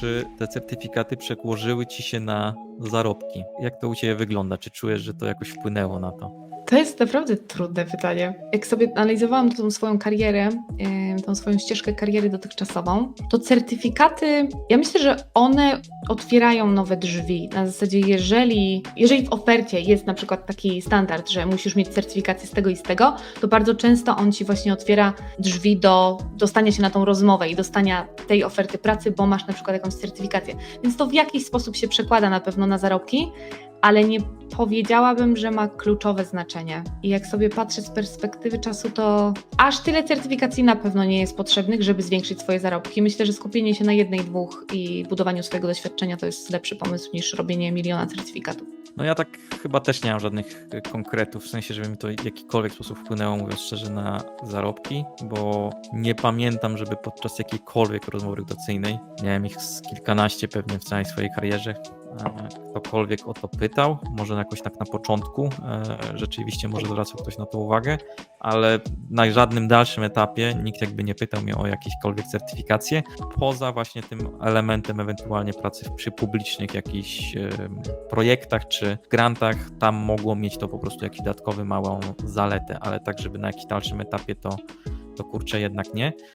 czy te certyfikaty przekłożyły ci się na zarobki? Jak to u ciebie wygląda? Czy czujesz, że to jakoś wpłynęło na to? To jest naprawdę trudne pytanie. Jak sobie analizowałam tą swoją karierę, tą swoją ścieżkę kariery dotychczasową, to certyfikaty, ja myślę, że one otwierają nowe drzwi. Na zasadzie, jeżeli, jeżeli w ofercie jest na przykład taki standard, że musisz mieć certyfikację z tego i z tego, to bardzo często on ci właśnie otwiera drzwi do dostania się na tą rozmowę i dostania tej oferty pracy, bo masz na przykład jakąś certyfikację. Więc to w jakiś sposób się przekłada na pewno na zarobki, ale nie powiedziałabym, że ma kluczowe znaczenie. I jak sobie patrzę z perspektywy czasu, to aż tyle certyfikacji na pewno nie jest potrzebnych, żeby zwiększyć swoje zarobki. Myślę, że skupienie się na jednej, dwóch i budowaniu swojego doświadczenia to jest lepszy pomysł niż robienie miliona certyfikatów. No ja tak chyba też nie mam żadnych e, konkretów, w sensie, żeby mi to w jakikolwiek sposób wpłynęło, mówiąc szczerze, na zarobki, bo nie pamiętam, żeby podczas jakiejkolwiek rozmowy rekrutacyjnej, miałem ich z kilkanaście pewnie w całej swojej karierze, ktokolwiek o to pytał, może jakoś tak na początku, e, rzeczywiście może zwracał ktoś na to uwagę, ale na żadnym dalszym etapie nikt jakby nie pytał mnie o jakiekolwiek certyfikacje, poza właśnie tym elementem ewentualnie pracy przy publicznych jakichś em, projektach czy grantach, tam mogło mieć to po prostu jakiś dodatkowy małą zaletę, ale tak, żeby na jakimś dalszym etapie to, to kurczę jednak nie.